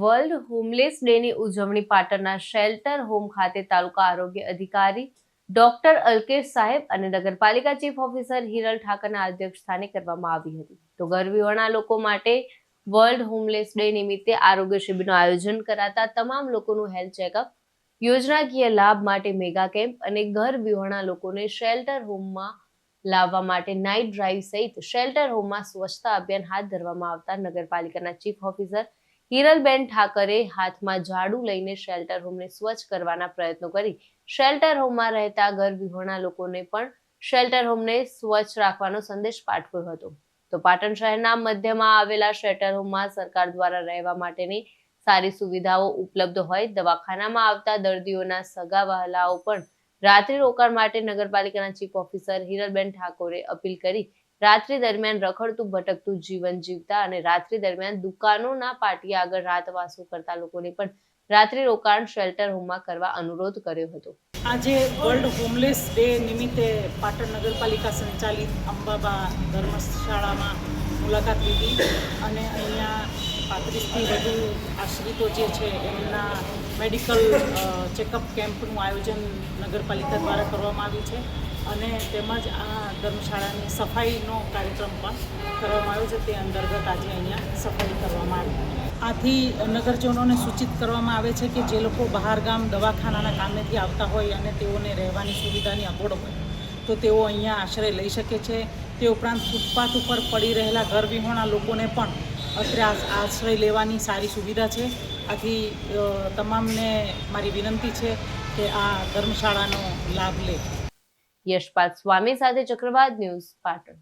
World homeless ડેની ઉજવણી પાટણના shelter home ખાતે તાલુકા આરોગ્ય અધિકારી ડોક્ટર અલ્કેશ સાહેબ અને નગરપાલિકા ચીફ ઓફિસર હિરલ ઠાકરના અધ્યક્ષસ્થાને કરવામાં આવી હતી. તો ગરવીઓના લોકો માટે વર્લ્ડ હોમલેસ ડે નિમિત્તે આરોગ્ય શિબિરનું આયોજન કરાતા તમામ લોકોનું હેલ્થ ચેકઅપ, યોજનાકીય લાભ માટે મેગા કેમ્પ અને ઘર વિહોણા લોકોને શેલ્ટર હોમમાં લાવવા માટે નાઇટ ડ્રાઈવ સહિત શેલ્ટર હોમમાં સ્વચ્છતા અભિયાન હાથ ધરવામાં આવતા નગરપાલિકાના ચીફ ઓફિસર હિરલબેન ઠાકરે હાથમાં ઝાડુ લઈને શેલ્ટર હોમને સ્વચ્છ કરવાના પ્રયત્નો કરી શેલ્ટર હોમમાં રહેતા ઘર લોકોને પણ શેલ્ટર હોમને સ્વચ્છ રાખવાનો સંદેશ પાઠવ્યો હતો. તો પાટણ શહેરના મધ્યમાં આવેલા શેલ્ટર હોમમાં સરકાર દ્વારા રહેવા માટેની સારી સુવિધાઓ ઉપલબ્ધ હોય દવાખાનામાં આવતા દર્દીઓના સગા વહાલાઓ પણ રાત્રિ રોકાણ માટે નગરપાલિકાના ચીફ ઓફિસર હિરલબેન ઠાકોરે અપીલ કરી રાત્રિ દરમિયાન રખડતું, ભટકતું જીવન જીવતા અને રાત્રિ દરમિયાન દુકાનોના પાટિયા આગળ રાતવાસો કરતા લોકોને પણ રાત્રિ રોકાણ શેલ્ટર હોમમાં કરવા અનુરોધ કર્યો હતો. આજે વર્લ્ડ હોમલેસ ડે નિમિત્તે પાટણ નગરપાલિકા સંચાલિત અંબાબા ધર્મશાળામાં મુલાકાત લીધી અને અહીંયા પાંત્રીસથી વધુ આશ્રિતો જે છે એમના મેડિકલ ચેકઅપ કેમ્પનું આયોજન નગરપાલિકા દ્વારા કરવામાં આવ્યું છે. અને તેમજ આ ધર્મશાળાની સફાઈનો કાર્યક્રમ પણ કરવામાં આવ્યો છે. તે અંતર્ગત આજે અહીંયા સફાઈ કરવામાં આવી. આથી નગરજનોને સૂચિત કરવામાં આવે છે કે જે લોકો બહાર ગામ દવાખાનાના કામેથી આવતા હોય અને તેઓને રહેવાની સુવિધાની અગવડ હોય, તો તેઓ અહીંયા આશ્રય લઈ શકે છે. તે ઉપરાંત ફૂટપાથ ઉપર પડી રહેલા ઘર વિહોણા લોકોને પણ અત્રે આશ્રય લેવાની સારી સુવિધા છે. આથી તમામને મારી વિનંતી છે કે આ ધર્મશાળાનો લાભ લે. યશપાલ સ્વામી સાથે ચક્રવાત ન્યૂઝ પાટણ.